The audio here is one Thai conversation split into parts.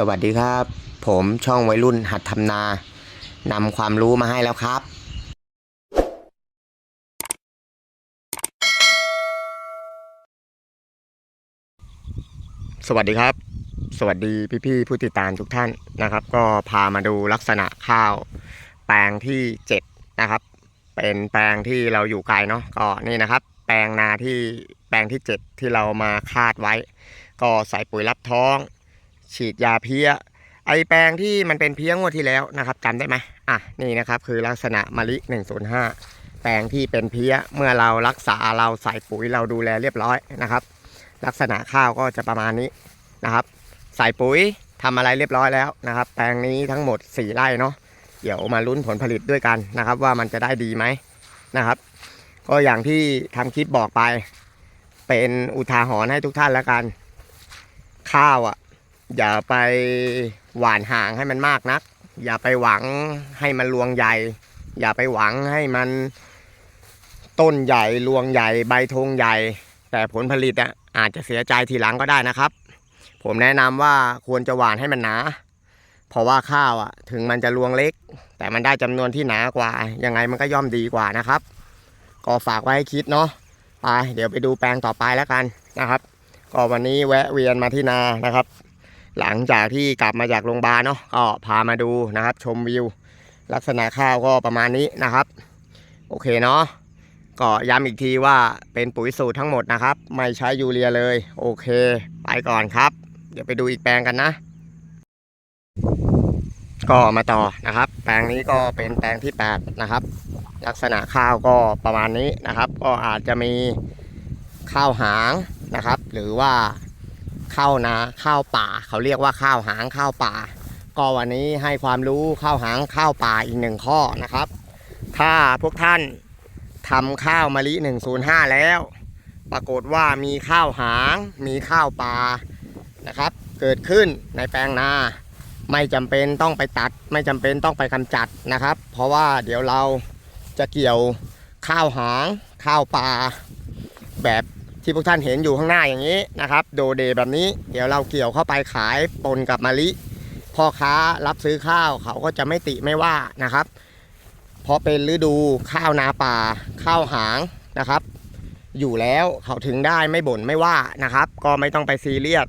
สวัสดีครับ ผมช่องวัยรุ่นหัดทำนานำความรู้มาให้แล้วครับ สวัสดีครับ สวัสดีพี่ๆผู้ติดตามทุกท่านนะครับ ก็พามาดูลักษณะข้าว แปลงที่ 7 นะครับ เป็นแปลงที่เราอยู่ไกลเนาะก็นี่นะครับ แปลงนาที่แปลงที่ 7 ที่เรามาคาดไว้ ก็ใส่ปุ๋ยรับท้อง ฉีดยาเพี้ย ไอแปลงที่มันเป็นเพี้ยงวดที่แล้วนะครับจำได้ไหมอะนี่นะครับคือลักษณะมะลิ 105 แปลงที่เป็นเพี้ยเมื่อเรารักษาเราใส่ปุ๋ยเราดูแลเรียบร้อยนะครับ ลักษณะข้าวก็จะประมาณนี้นะครับ ใส่ปุ๋ยทำอะไรเรียบร้อยแล้วนะครับ แปลงนี้ทั้งหมด 4 ไร่เนาะเดี๋ยวมาลุ้นผลผลิตด้วยกันนะครับ ว่ามันจะได้ดีไหมนะครับ ก็อย่างที่ทำคลิปบอกไป เป็นอุทาหรณ์ให้ทุกท่านแล้วกัน ข้าวอะ อย่าไปหว่านห่างให้มันมากนัก อย่าไปหวังให้มันรวงใหญ่ อย่าไปหวังให้มันต้นใหญ่รวงใหญ่ใบธงใหญ่ แต่ผลผลิตอะอาจจะเสียใจทีหลังก็ได้นะครับ ผมแนะนำว่าควรจะหว่านให้มันหนา เพราะว่าข้าวอะถึงมันจะรวงเล็ก แต่มันได้จำนวนที่หนากว่า ยังไงมันก็ย่อมดีกว่านะครับ ก็ฝากไว้ให้คิดเนาะไปเดี๋ยวไปดูแปลงต่อไปแล้วกันนะครับ ก็วันนี้แวะเวียนมาที่นานะครับ หลังจากที่กลับมาจากโรงพยาบาลเนาะก็พามาดูนะครับ ชมวิว ลักษณะข้าวก็ประมาณนี้นะครับ โอเคเนาะก็ย้ำอีกทีว่าเป็นปุ๋ยสูตรทั้งหมดนะครับ ไม่ใช้ยูเรียเลย โอเค ไปก่อนครับ เดี๋ยวไปดูอีกแปลงกันนะ ก็มาต่อนะครับ แปลงนี้ก็เป็นแปลงที่ 8 นะครับ ลักษณะข้าวก็ประมาณนี้นะครับ ก็อาจจะมีข้าวหางนะครับ หรือว่า ข้าวนาข้าวป่า เขาเรียกว่าข้าวหางข้าวป่า ก็วันนี้ให้ความรู้ข้าวหางข้าวป่าอีกหนึ่งข้อนะครับ ถ้าพวกท่านทำข้าวมะลิ 105 แล้ว ปรากฏว่ามีข้าวหางมีข้าวป่านะครับ เกิดขึ้นในแปลงนาไม่จำเป็นต้องไปตัด ไม่จำเป็นต้องไปกำจัดนะครับ เพราะว่าเดี๋ยวเราจะเกี่ยวข้าวหางข้าวป่าแบบ ที่พวกท่านเห็นอยู่ข้างหน้าอย่างนี้นะครับ โดเดแบบนี้ เดี๋ยวเราเกี่ยวเข้าไปขายปนกับมะลิ พ่อค้ารับซื้อข้าวเขาก็จะไม่ติไม่ว่านะครับเพราะเป็นฤดูข้าวนาป่าข้าวหางนะครับ อยู่แล้วเขาถึงได้ไม่บ่นไม่ว่านะครับ ก็ไม่ต้องไปซีเรียส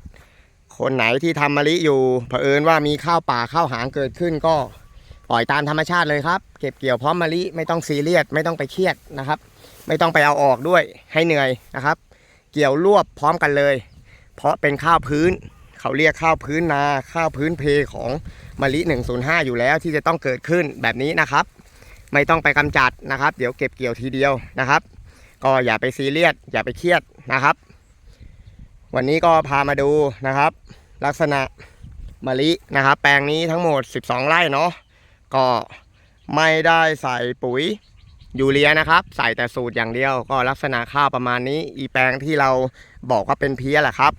คนไหนที่ทำมะลิอยู่เผอิญว่ามีข้าวป่าข้าวหางเกิดขึ้นก็ปล่อยตามธรรมชาติเลยครับ เก็บเกี่ยวพร้อมมะลิไม่ต้องซีเรียสไม่ต้องไปเครียดนะครับ ไม่ต้องไปเอาออกด้วยให้เหนื่อยนะครับ กี่ยวรวบพร้อมกันเลย เพราะเป็นข้าวพื้น เขาเรียกข้าวพื้นนา ข้าวพื้นเพของมะลิ 105 อยู่แล้วที่จะต้องเกิดขึ้นแบบนี้นะครับ ไม่ต้องไปกำจัดนะครับ เดี๋ยวเก็บเกี่ยวทีเดียวนะครับ ก็อย่าไปซีเรียสอย่าไปเครียดนะครับ วันนี้ก็พามาดูนะครับ ลักษณะมะลินะครับ แปลงนี้ทั้งหมด 12 ไร่เนาะก็ไม่ได้ใส่ปุ๋ย ยูเรียนะครับ ใส่แต่สูตรอย่างเดียว ก็ลักษณะข้าวประมาณนี้ อีแปลงที่เราบอกว่าเป็นเพี้ยแหละครับ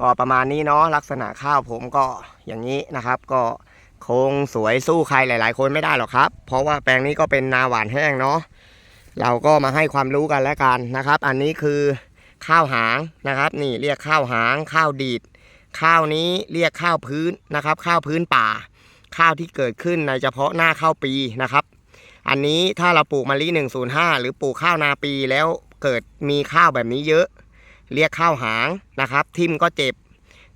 ก็ประมาณนี้เนาะลักษณะข้าวผมก็อย่างนี้นะครับ ก็คงสวยสู้ใครหลาย ๆ คนไม่ได้หรอกครับ เพราะว่าแปลงนี้ก็เป็นนาหวานแห้งเนาะเราก็มาให้ความรู้กันแล้วกันนะครับ อันนี้คือข้าวหางนะครับ นี่เรียกข้าวหางข้าวดีด ข้าวนี้เรียกข้าวพื้นนะครับ ข้าวพื้นป่า ข้าวที่เกิดขึ้นในเฉพาะหน้าข้าวปีนะครับ อันนี้ถ้าเราปลูกมะลิ105 หรือปลูกข้าวนาปีแล้วเกิดมีข้าวแบบนี้เยอะ เรียกข้าวหางนะครับ ทิ่มก็เจ็บ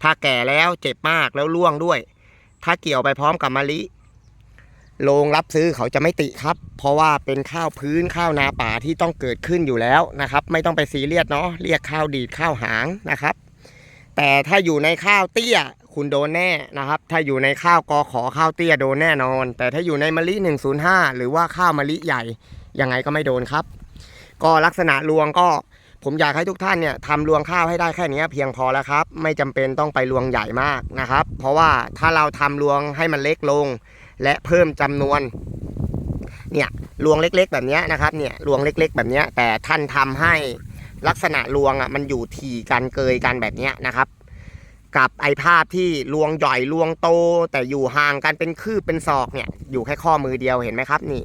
ถ้าแก่แล้วเจ็บมากแล้วร่วงด้วย ถ้าเกี่ยวไปพร้อมกับมะลิโรงรับซื้อเขาจะไม่ติครับ เพราะว่าเป็นข้าวพื้นข้าวนาป่าที่ต้องเกิดขึ้นอยู่แล้วนะครับ ไม่ต้องไปซีเรียสเนาะเรียกข้าวดีดข้าวหางนะครับ แต่ถ้าอยู่ในข้าวเตี้ย คุณโดนแน่นะครับ ถ้าอยู่ในข้าวกอขอข้าวเตี้ยโดนแน่นอน แต่ถ้าอยู่ในมะลิ 105 หรือว่าข้าวมะลิใหญ่ยังไงก็ไม่โดนครับ ก็ลักษณะรวงก็ผมอยากให้ทุกท่านเนี่ยทำรวงข้าวให้ได้แค่นี้เพียงพอแล้วครับ ไม่จำเป็นต้องไปรวงใหญ่มากนะครับ เพราะว่าถ้าเราทำรวงให้มันเล็กลง และเพิ่มจำนวนเนี่ยรวงเล็กๆ แบบนี้นะครับเนี่ยรวงเล็ก ๆ แบบนี้แต่ท่านทำให้ลักษณะรวงอะมันอยู่ถี่กันเกยกันแบบนี้นะครับ กับไอภาพที่รวงใหญ่รวงโต แต่อยู่ห่างกันเป็นคืบเป็นศอกเนี่ย อยู่แค่ข้อมือเดียวเห็นไหมครับนี่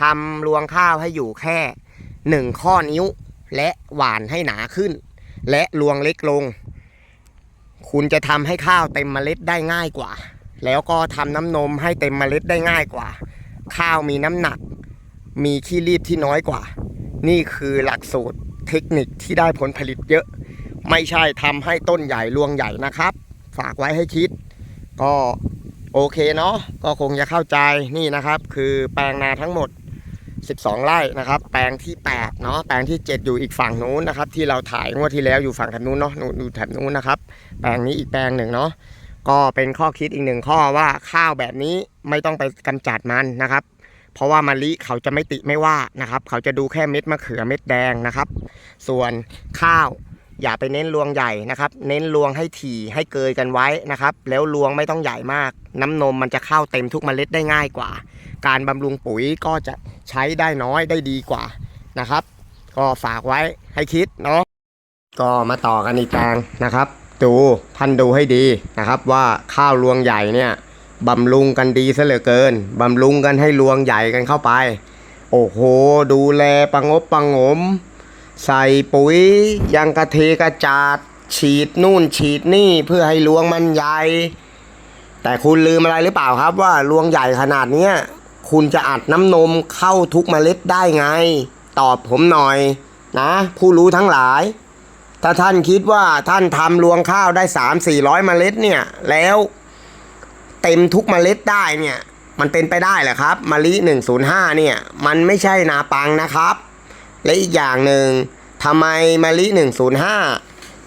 ทำรวงข้าวให้อยู่แค่หนึ่งข้อนิ้ว และหวานให้หนาขึ้น และรวงเล็กลง คุณจะทำให้ข้าวเต็มเมล็ดได้ง่ายกว่า แล้วก็ทำน้ำนมให้เต็มเมล็ดได้ง่ายกว่า ข้าวมีน้ำหนัก มีขี้รีบที่น้อยกว่า นี่คือหลักสูตรเทคนิคที่ได้ผลผลิตเยอะ ไม่ใช่ทำให้ต้นใหญ่รวงใหญ่นะครับ ฝากไว้ให้คิด ก็โอเคเนาะก็คงจะเข้าใจนี่นะครับ คือแปลงนาทั้งหมด 12 ไร่นะครับ แปลงที่8เนาะแปลงที่ 7 อยู่อีกฝั่งนู้นนะครับ ที่เราถ่ายงวดที่แล้วอยู่ฝั่งแถบนู้นเนาะนู่นอยู่แถบนู้นนะครับ แปลงนี้อีกแปลงหนึ่งเนาะก็เป็นข้อคิดอีกหนึ่งข้อว่าข้าวแบบนี้ไม่ต้องไปกำจัดมันนะครับ เพราะว่ามะลิเขาจะไม่ติไม่ว่านะครับ เขาจะดูแค่เม็ดมะเขือเม็ดแดงนะครับ ส่วนข้าว อย่าไปเน้นรวงใหญ่นะครับ เน้นรวงให้ถี่ให้เกยกันไว้นะครับ แล้วรวงไม่ต้องใหญ่มาก น้ำนมมันจะเข้าเต็มทุกเมล็ดได้ง่ายกว่า การบำรุงปุ๋ยก็จะใช้ได้น้อยได้ดีกว่านะครับ ก็ฝากไว้ให้คิดเนาะก็มาต่อกันอีกแปลงนะครับ ดูท่านดูให้ดีนะครับว่าข้าวรวงใหญ่เนี่ยบำรุงกันดีซะเหลือเกินบำรุงกันให้รวงใหญ่กันเข้าไป โอ้โห ดูแลประงบประงม ใส่ปุ๋ยยังกระเทกระจาด ฉีดนู่นฉีดนี่เพื่อให้รวงมันใหญ่ แต่คุณลืมอะไรหรือเปล่าครับว่ารวงใหญ่ขนาดเนี้ยคุณจะอัดน้ำนมเข้าทุกเมล็ดได้ไง ตอบผมหน่อย นะ ผู้รู้ทั้งหลาย ถ้าท่านคิดว่าท่านทำรวงข้าวได้สามสี่ร้อยเมล็ดเนี่ย แล้วเต็มทุกเมล็ดได้เนี่ย มันเป็นไปได้เหรอครับมะลิหนึ่งศูนย์ห้าเนี่ย มันไม่ใช่นาปังนะครับ และอีกอย่างหนึ่งทำไมมะลิหนึ่งศูนย์ห้า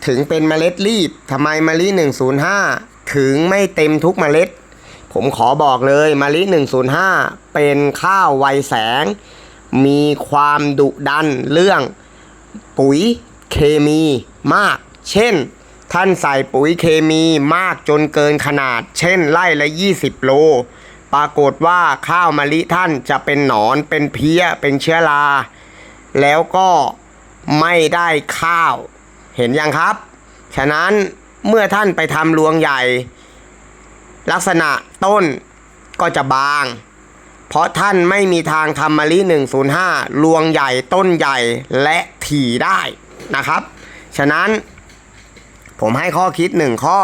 ถึงเป็นเมล็ดรีบทำไมมะลิหนึ่งศูนย์ห้าถึงไม่เต็มทุกเมล็ด ผมขอบอกเลยมะลิ 105 เป็นข้าวไวแสง มีความดุดันเรื่องปุ๋ยเคมีมาก เช่น ท่านใส่ปุ๋ยเคมีมากจนเกินขนาด เช่นไร่ละ 20 โล ปรากฏว่าข้าวมะลิท่านจะเป็นหนอนเป็นเพี้ย เป็นเชื้อรา แล้วก็ไม่ได้ข้าว เห็นยังครับ ฉะนั้นเมื่อท่านไปทำรวงใหญ่ ลักษณะต้นก็จะบาง เพราะท่านไม่มีทางทำมะลิ105 รวงใหญ่ต้นใหญ่และถี่ได้นะครับ ฉะนั้นผมให้ข้อคิดหนึ่งข้อ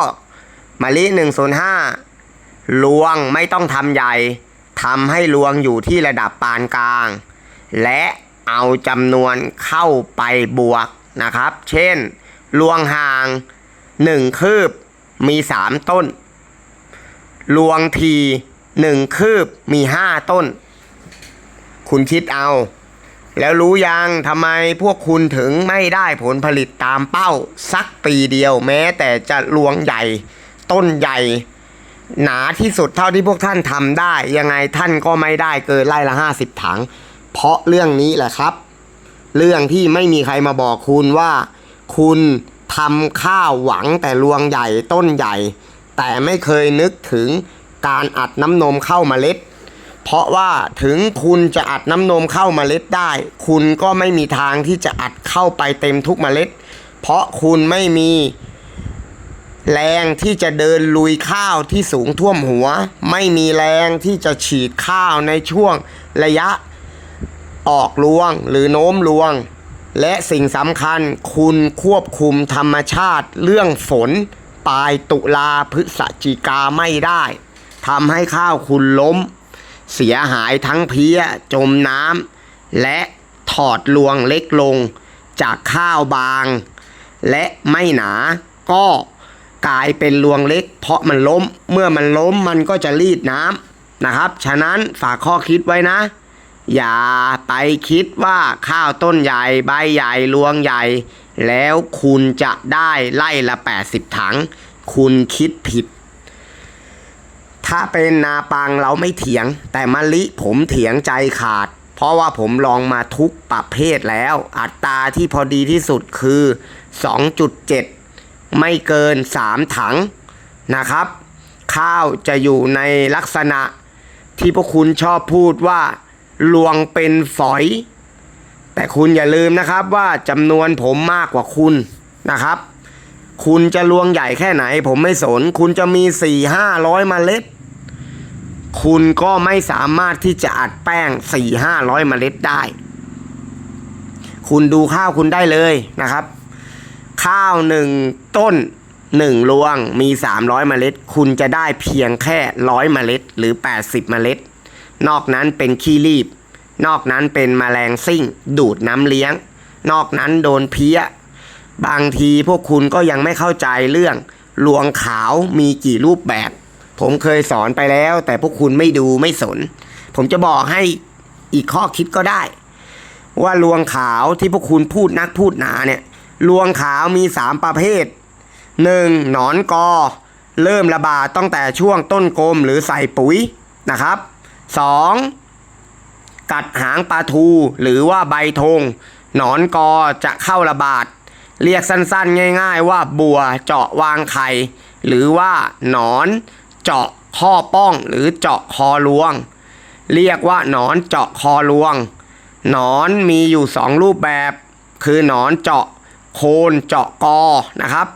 มะลิ105 รวงไม่ต้องทำใหญ่ทำให้รวงอยู่ที่ระดับปานกลาง และ เอาจำนวนเข้าไปบวกนะครับ เช่นรวงห่าง 1 คืบมี 3 ต้นรวงทีหนึ่งคืบมีห้าต้น คุณคิดเอา แล้วรู้ยังทำไมพวกคุณถึงไม่ได้ผลผลิตตามเป้า สักปีเดียวแม้แต่จะรวงใหญ่ ต้นใหญ่ หนาที่สุดเท่าที่พวกท่านทำได้ ยังไงท่านก็ไม่ได้เกินไร่ละห้าสิบถัง เพราะเรื่องนี้แหละครับ เรื่องที่ไม่มีใครมาบอกคุณว่า คุณทำข้าวหวังแต่รวงใหญ่ต้นใหญ่ แต่ไม่เคยนึกถึงการอัดน้ำนมเข้าเมล็ด เพราะว่าถึงคุณจะอัดน้ำนมเข้าเมล็ดได้ คุณก็ไม่มีทางที่จะอัดเข้าไปเต็มทุกเมล็ด เพราะคุณไม่มีแรงที่จะเดินลุยข้าวที่สูงท่วมหัว ไม่มีแรงที่จะฉีดข้าวในช่วงระยะ ออกรวงหรือโน้มรวง และสิ่งสำคัญคุณควบคุมธรรมชาติเรื่องฝน ปลายตุลาพฤศจิกาไม่ได้ทำให้ข้าวคุณล้ม เสียหายทั้งเพี้ยจมน้ำและถอดรวงเล็กลง จากข้าวบาง และไม่หนาก็กลายเป็นรวงเล็ก เพราะมันล้มเมื่อมันล้มมันก็จะรีดน้ำนะครับ ฉะนั้นฝากข้อคิดไว้นะ อย่าไปคิดว่าข้าวต้นใหญ่ใบใหญ่รวงใหญ่ แล้วคุณจะได้ไล่ละ 80 ถัง คุณคิดผิด ถ้าเป็นนาปังเราไม่เถียง แต่มะลิผมเถียงใจขาด เพราะว่าผมลองมาทุกประเภทแล้ว อัตราที่พอดีที่สุดคือ 2.7 ไม่เกิน 3 ถังนะครับ ข้าวจะอยู่ในลักษณะที่พวกคุณชอบพูดว่า ลวงเป็นฝอย แต่คุณอย่าลืมนะครับว่าจำนวนผมมากกว่าคุณนะครับ คุณจะลวงใหญ่แค่ไหน ผมไม่สน คุณจะมีสี่ห้าร้อยเมล็ด คุณก็ไม่สามารถที่จะอัดแป้งสี่ห้าร้อยเมล็ดได้ คุณดูข้าวคุณได้เลยนะครับ ข้าวหนึ่งต้น1รวงมี 300 เมล็ด คุณจะได้เพียงแค่ 100 เมล็ด หรือ 80 เมล็ด นอกนั้นเป็นขี้รีบ นอกนั้นเป็นแมลงซิ่ง ดูดน้ำเลี้ยง นอกนั้นโดนเพี้ย บางทีพวกคุณก็ยังไม่เข้าใจเรื่องลวงขาวมีกี่รูปแบบ ผมเคยสอนไปแล้ว แต่พวกคุณไม่ดูไม่สน ผมจะบอกให้อีกข้อคิดก็ได้ ว่าลวงขาวที่พวกคุณพูดนักพูดหนาเนี่ยลวงขาวมีสามประเภทหนึ่งหนอนกอ เริ่มระบาดตั้งแต่ช่วงต้นกลมหรือใส่ปุ๋ยนะครับ สองกัดหางปลาทูหรือว่าใบธงหนอนกอจะเข้าระบาด เรียกสั้นๆ ง่ายๆ ว่าบัวเจาะวางไข่ หรือว่าหนอนเจาะข้อป้องหรือเจาะคอลวง เรียกว่าหนอนเจาะคอลวง หนอนมีอยู่สองรูปแบบ คือหนอนเจาะโคนเจาะกอนะครับ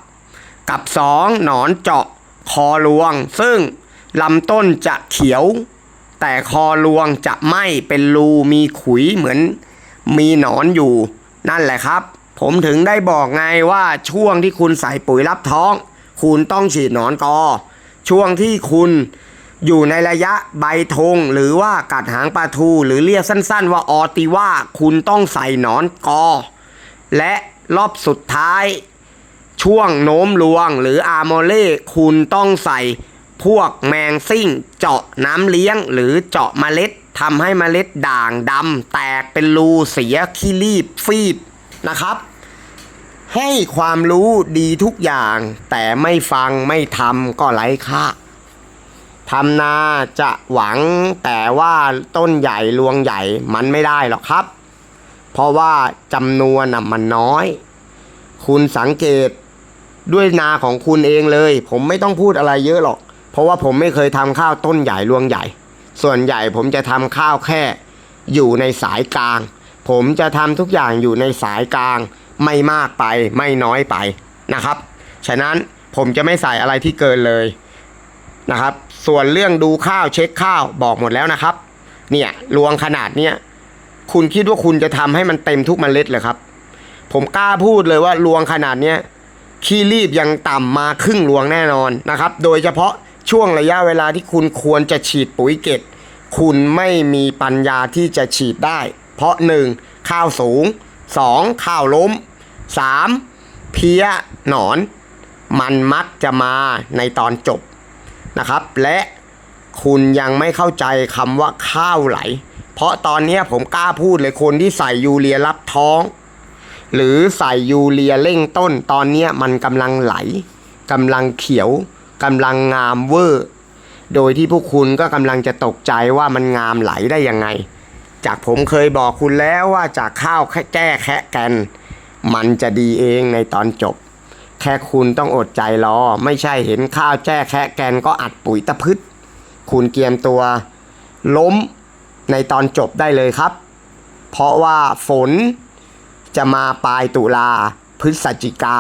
กับสองหนอนเจาะคอลวง ซึ่งลำต้นจะเขียว แต่คอลวงจะไม่เป็นรูมีขุยเหมือนมีหนอนอยู่นั่นแหละครับ ผมถึงได้บอกไงว่าช่วงที่คุณใส่ปุ๋ยรับท้อง คุณต้องฉีดหนอนกอ ช่วงที่คุณอยู่ในระยะใบธงหรือว่ากัดหางปลาทู หรือเรียกสั้นๆ ว่าออติว่าคุณต้องใส่หนอนกอ และรอบสุดท้าย ช่วงโน้มลวงหรืออาร์โมเล่คุณต้องใส่ พวกแมงซิ่ง เจาะน้ำเลี้ยงหรือเจาะเมล็ดทำให้เมล็ดด่างดำแตกเป็นรูเสียขี้รีบฟีบนะครับ ให้ความรู้ดีทุกอย่าง แต่ไม่ฟังไม่ทำก็ไร้ค่าทำนาจะหวังแต่ว่าต้นใหญ่รวงใหญ่มันไม่ได้หรอกครับ เพราะว่าจำนวนน่ะมันน้อย คุณสังเกตด้วยนาของคุณเองเลย ผมไม่ต้องพูดอะไรเยอะหรอก เพราะว่าผมไม่เคยทำข้าวต้นใหญ่รวงใหญ่ ส่วนใหญ่ผมจะทำข้าวแค่อยู่ในสายกลาง ผมจะทำทุกอย่างอยู่ในสายกลาง ไม่มากไปไม่น้อยไปนะครับ ฉะนั้นผมจะไม่ใส่อะไรที่เกินเลยนะครับ ส่วนเรื่องดูข้าวเช็คข้าวบอกหมดแล้วนะครับ เนี่ยรวงขนาดเนี้ยคุณคิดว่าคุณจะทำให้มันเต็มทุกเมล็ดเลยครับ ผมกล้าพูดเลยว่ารวงขนาดเนี้ยขี้รีบยังต่ำมาครึ่งรวงแน่นอนนะครับ โดยเฉพาะ ช่วงระยะเวลาที่คุณควรจะฉีดปุ๋ยเกตคุณไม่มีปัญญาที่จะฉีดได้ เพราะ 1. ข้าวสูง 2. ข้าวล้ม 3. เพี้ยหนอน มันมักจะมาในตอนจบนะครับ และคุณยังไม่เข้าใจคำว่าข้าวไหล เพราะตอนนี้ผมกล้าพูดเลยคนที่ใส่ยูเรียรับท้อง หรือใส่ยูเรียเร่งต้นตอนนี้มันกำลังไหลกำลังเขียว กำลังงามเวอร์ โดยที่พวกคุณก็กำลังจะตกใจว่ามันงามไหลได้ยังไง จากผมเคยบอกคุณแล้วว่าจากข้าวแค่แก้แคะแกนมันจะดีเองในตอนจบ แค่คุณต้องอดใจรอ ไม่ใช่เห็นข้าวแจ้แคะแกนก็อัดปุ๋ยตะพืชคุณเกียมตัว ล้มในตอนจบได้เลยครับ เพราะว่าฝนจะมาปลายตุลาพฤศจิกา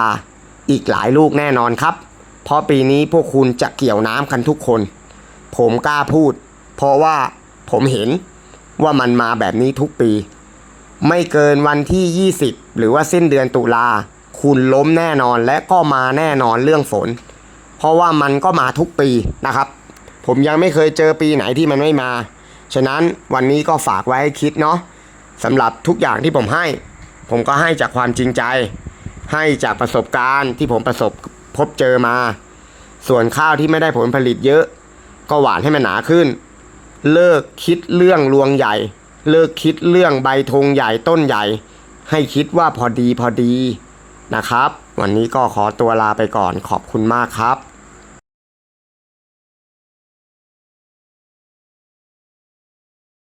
อีกหลายลูกแน่นอนครับ เพราะปีนี้พวกคุณจะเกี่ยวน้ำกันทุกคน ผมกล้าพูด เพราะว่าผมเห็นว่ามันมาแบบนี้ทุกปี ไม่เกินวันที่ 20 หรือว่าสิ้นเดือนตุลา คุณล้มแน่นอนและก็มาแน่นอนเรื่องฝน เพราะว่ามันก็มาทุกปีนะครับ ผมยังไม่เคยเจอปีไหนที่มันไม่มา ฉะนั้นวันนี้ก็ฝากไว้ให้คิดเนาะสำหรับทุกอย่างที่ผมให้ ผมก็ให้จากความจริงใจ ให้จากประสบการณ์ที่ผมประสบ พบเจอมา ส่วนข้าวที่ไม่ได้ผลผลิตเยอะ ก็หวานให้มันหนาขึ้น เลิกคิดเรื่องรวงใหญ่ เลิกคิดเรื่องใบธงใหญ่ต้นใหญ่ ให้คิดว่าพอดีพอดีนะครับ วันนี้ก็ขอตัวลาไปก่อนขอบคุณมากครับ